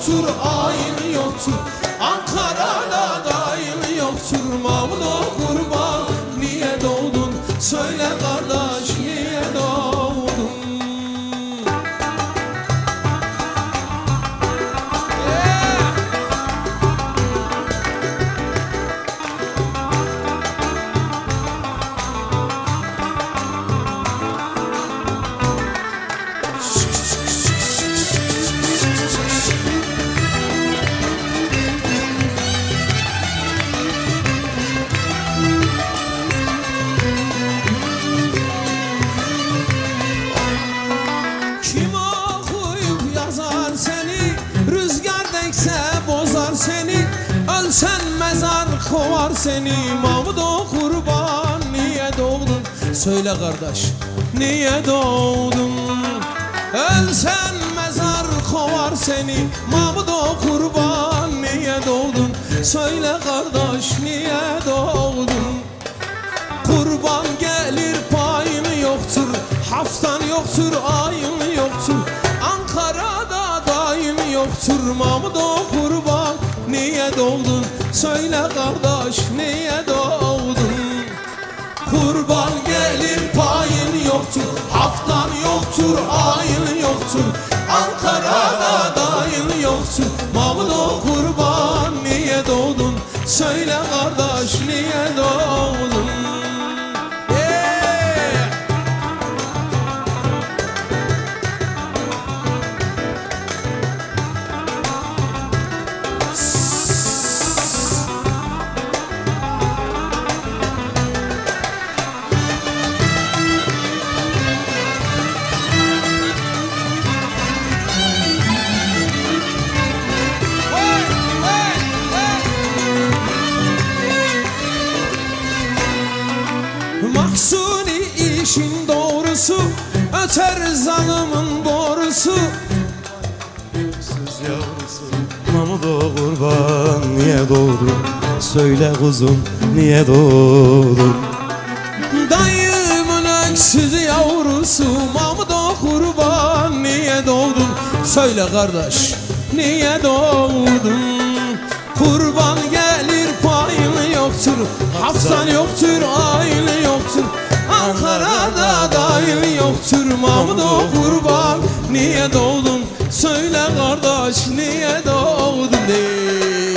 yoktur ayın yoktur. Ankara'da dayın yoktur Mahmudo kurban. Niye doğdun? Söyle kardeş seni Mahmudo kurban. Niye doğdun? Söyle kardeş niye doğdun? Ölsen mezar kovar seni Mahmudo kurban. Niye doğdun? Söyle kardeş niye doğdun Söyle kardeş niye doğdun? Kurban gelir payın yoktur. Haftan yoktur ayın yoktur doğrusu Öter zalımın borusu Siz yavrusu Mahmudo kurban niye doğdun? Söyle kuzum niye doğdun? Dayımın öksüz yavrusu Mahmudo kurban niye doğdun? Söyle kardeş niye doğdun? Kurban gelir payın yoktur Hafsan yoktur ayın yoktur. Ankara'da dayın yoktur Mahmudo kurban. Niye doğdun? Söyle kardeş niye doğdun de